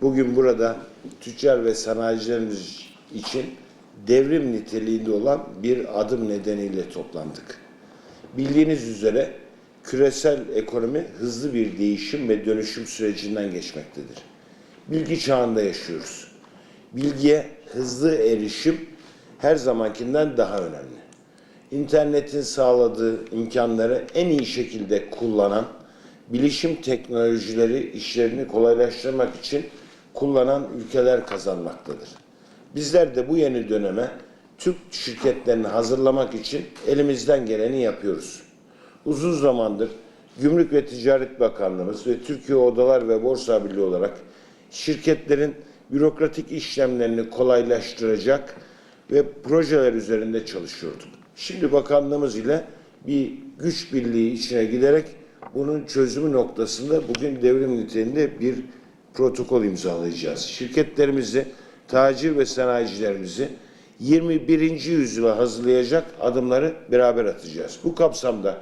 Bugün burada tüccar ve sanayicilerimiz için devrim niteliğinde olan bir adım nedeniyle toplandık. Bildiğiniz üzere küresel ekonomi hızlı bir değişim ve dönüşüm sürecinden geçmektedir. Bilgi çağında yaşıyoruz. Bilgiye hızlı erişim her zamankinden daha önemli. İnternetin sağladığı imkanları en iyi şekilde kullanan, bilişim teknolojileri işlerini kolaylaştırmak için kullanan ülkeler kazanmaktadır. Bizler de bu yeni döneme Türk şirketlerini hazırlamak için elimizden geleni yapıyoruz. Uzun zamandır Gümrük ve Ticaret Bakanlığımız ve Türkiye Odalar ve Borsa Birliği olarak şirketlerin bürokratik işlemlerini kolaylaştıracak ve projeler üzerinde çalışıyorduk. Şimdi bakanlığımız ile bir güç birliği içine giderek bunun çözümü noktasında bugün devrim niteliğinde bir protokol imzalayacağız. Şirketlerimizi, tacir ve sanayicilerimizi 21. yüzyıla hazırlayacak adımları beraber atacağız. Bu kapsamda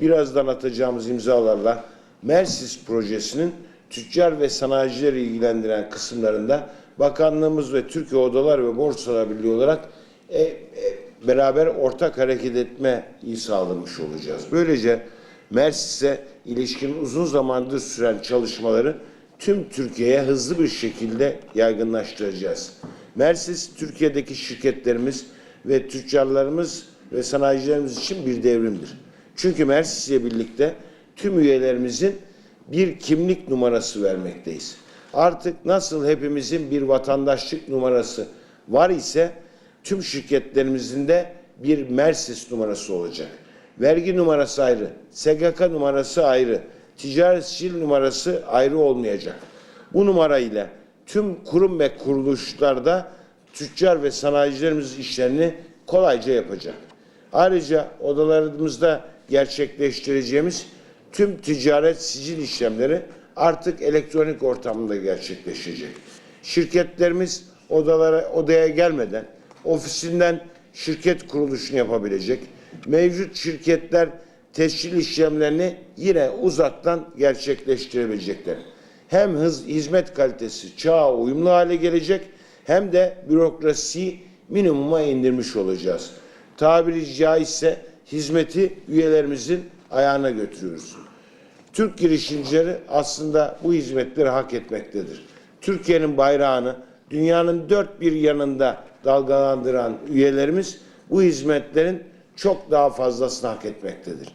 birazdan atacağımız imzalarla Mersis projesinin tüccar ve sanayicileri ilgilendiren kısımlarında bakanlığımız ve Türkiye Odalar ve Borsalar Birliği olarak e, e, beraber ortak hareket etmeyi sağlamış olacağız. Böylece Mersis'e ilişkin uzun zamandır süren çalışmaları tüm Türkiye'ye hızlı bir şekilde yaygınlaştıracağız. Mersis, Türkiye'deki şirketlerimiz ve tüccarlarımız ve sanayicilerimiz için bir devrimdir. Çünkü Mersis ile birlikte tüm üyelerimizin bir kimlik numarası vermekteyiz. Artık nasıl hepimizin bir vatandaşlık numarası var ise tüm şirketlerimizin de bir Mersis numarası olacak. Vergi numarası ayrı, SGK numarası ayrı, ticaret sicil numarası ayrı olmayacak. Bu numara ile tüm kurum ve kuruluşlarda tüccar ve sanayicilerimiz işlerini kolayca yapacak. Ayrıca odalarımızda gerçekleştireceğimiz tüm ticaret sicil işlemleri artık elektronik ortamda gerçekleşecek. Şirketlerimiz odalara odaya gelmeden ofisinden şirket kuruluşunu yapabilecek. Mevcut şirketler tescil işlemlerini yine uzaktan gerçekleştirebilecekler. Hem hız hizmet kalitesi çağa uyumlu hale gelecek hem de bürokrasiyi minimuma indirmiş olacağız. Tabiri caizse hizmeti üyelerimizin ayağına götürüyoruz. Türk girişimcileri aslında bu hizmetleri hak etmektedir. Türkiye'nin bayrağını dünyanın dört bir yanında dalgalandıran üyelerimiz bu hizmetlerin çok daha fazlasını hak etmektedir.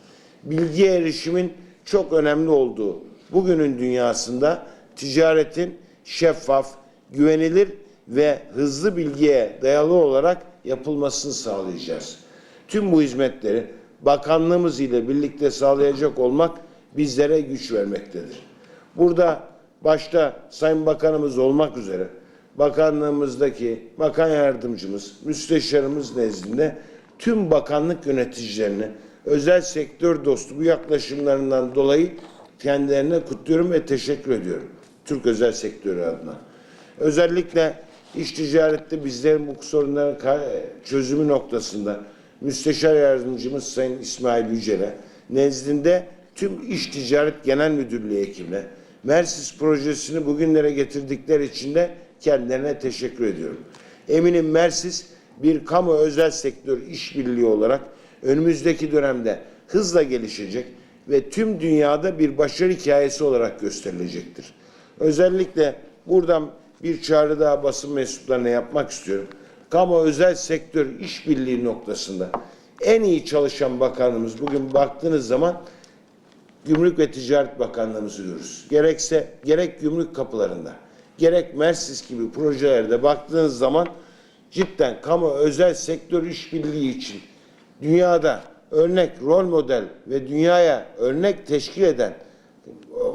Bilgi erişimin çok önemli olduğu bugünün dünyasında ticaretin şeffaf, güvenilir ve hızlı bilgiye dayalı olarak yapılmasını sağlayacağız. Tüm bu hizmetleri bakanlığımız ile birlikte sağlayacak olmak bizlere güç vermektedir. Burada başta Sayın Bakanımız olmak üzere bakanlığımızdaki bakan yardımcımız, müsteşarımız nezdinde tüm bakanlık yöneticilerini özel sektör dostu bu yaklaşımlarından dolayı kendilerine kutluyorum ve teşekkür ediyorum. Türk özel sektörü adına. Özellikle iş ticarette bizlerin bu sorunların çözümü noktasında Müsteşar Yardımcımız Sayın İsmail Yücel'e nezdinde tüm İş Ticaret Genel Müdürlüğü ekibine Mersis projesini bugünlere getirdikleri için de kendilerine teşekkür ediyorum. Eminim Mersis bir kamu özel sektör işbirliği olarak önümüzdeki dönemde hızla gelişecek ve tüm dünyada bir başarı hikayesi olarak gösterilecektir. Özellikle buradan bir çağrı daha basın mensuplarına yapmak istiyorum. Kamu özel sektör işbirliği noktasında en iyi çalışan bakanımız bugün baktığınız zaman Gümrük ve Ticaret Bakanlığımızı görürüz. Gerekse gerek gümrük kapılarında, gerek Mersis gibi projelerde baktığınız zaman cidden kamu özel sektör işbirliği için dünyada örnek rol model ve dünyaya örnek teşkil eden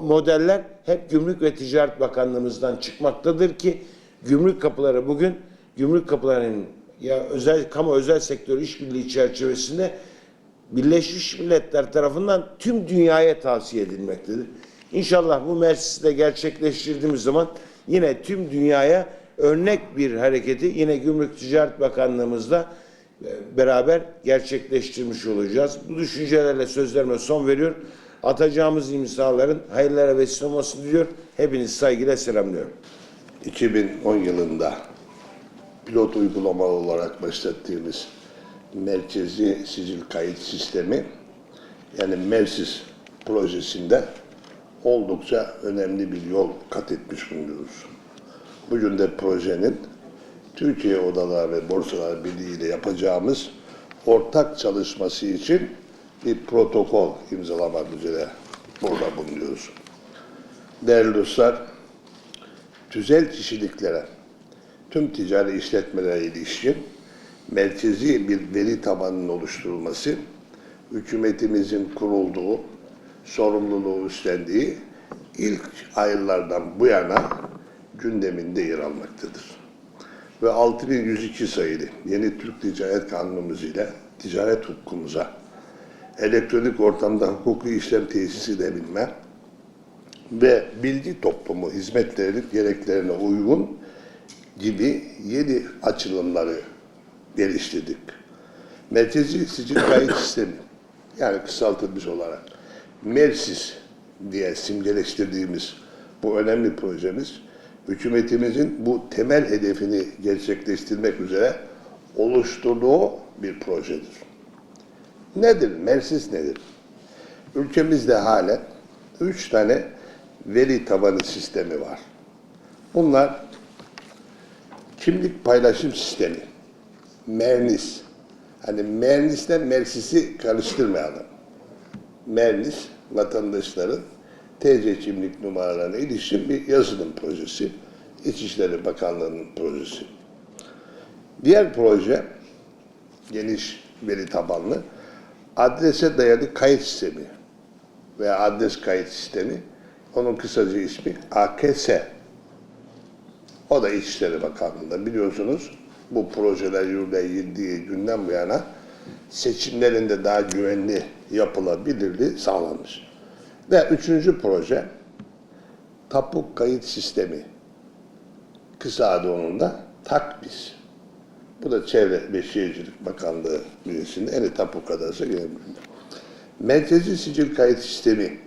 modeller hep Gümrük ve Ticaret Bakanlığımızdan çıkmaktadır ki gümrük kapıları bugün gümrük kapılarının ya özel kamu özel sektör işbirliği çerçevesinde Birleşmiş Milletler tarafından tüm dünyaya tavsiye edilmektedir. İnşallah bu meclisi de gerçekleştirdiğimiz zaman yine tüm dünyaya örnek bir hareketi yine Gümrük Ticaret Bakanlığımızda e, beraber gerçekleştirmiş olacağız. Bu düşüncelerle sözlerime son veriyor. Atacağımız imzaların hayırlara vesile olmasını diliyor. Hepinizi saygıyla selamlıyorum. 2010 yılında pilot uygulama olarak başlattığımız merkezi sicil kayıt sistemi yani MERSIS projesinde oldukça önemli bir yol kat etmiş bulunuyoruz. Bugün de projenin Türkiye Odalar ve Borsalar Birliği ile yapacağımız ortak çalışması için bir protokol imzalamak üzere burada bulunuyoruz. Değerli dostlar, tüzel kişiliklere, tüm ticari işletmelere ilişkin merkezi bir veri tabanının oluşturulması, hükümetimizin kurulduğu, sorumluluğu üstlendiği ilk aylardan bu yana gündeminde yer almaktadır. Ve 6102 sayılı yeni Türk Ticaret Kanunumuz ile ticaret hukukumuza elektronik ortamda hukuki işlem tesis edebilme, ve bilgi toplumu hizmetlerinin gereklerine uygun gibi yeni açılımları geliştirdik. Merkezi Sicil Kayıt Sistemi yani kısaltılmış olarak MERSIS diye simgeleştirdiğimiz bu önemli projemiz hükümetimizin bu temel hedefini gerçekleştirmek üzere oluşturduğu bir projedir. Nedir? MERSIS nedir? Ülkemizde halen üç tane veri tabanı sistemi var. Bunlar kimlik paylaşım sistemi, MERNIS. Hani MERNIS'le MERSIS'i karıştırmayalım. MERNIS, vatandaşların TC kimlik numaralarına ilişkin bir yazılım projesi. İçişleri Bakanlığı'nın projesi. Diğer proje, geniş veri tabanlı, adrese dayalı kayıt sistemi veya adres kayıt sistemi. Onun kısaca ismi AKS. O da İçişleri Bakanlığı'nda biliyorsunuz bu projeler yürürlüğe girdiği günden bu yana seçimlerin de daha güvenli yapılabilirliği sağlanmış. Ve üçüncü proje tapu kayıt sistemi. Kısa adı onun da TAKBİS. Bu da Çevre ve Şehircilik Bakanlığı bünyesinde en tapu kadası gene Merkezi Sicil Kayıt Sistemi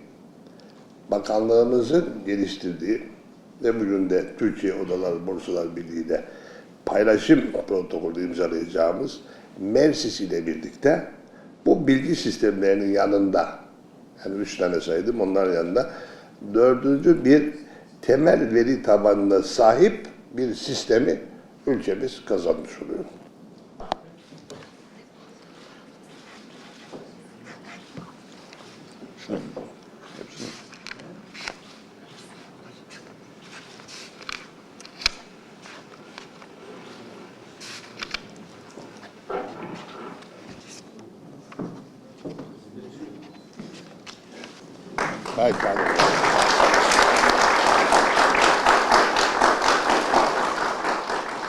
Bakanlığımızın geliştirdiği ve bugün de Türkiye Odalar Borsalar Birliği ile paylaşım protokolü imzalayacağımız MERSIS ile birlikte bu bilgi sistemlerinin yanında yani üç tane saydım onların yanında dördüncü bir temel veri tabanına sahip bir sistemi ülkemiz kazanmış oluyor. 太干了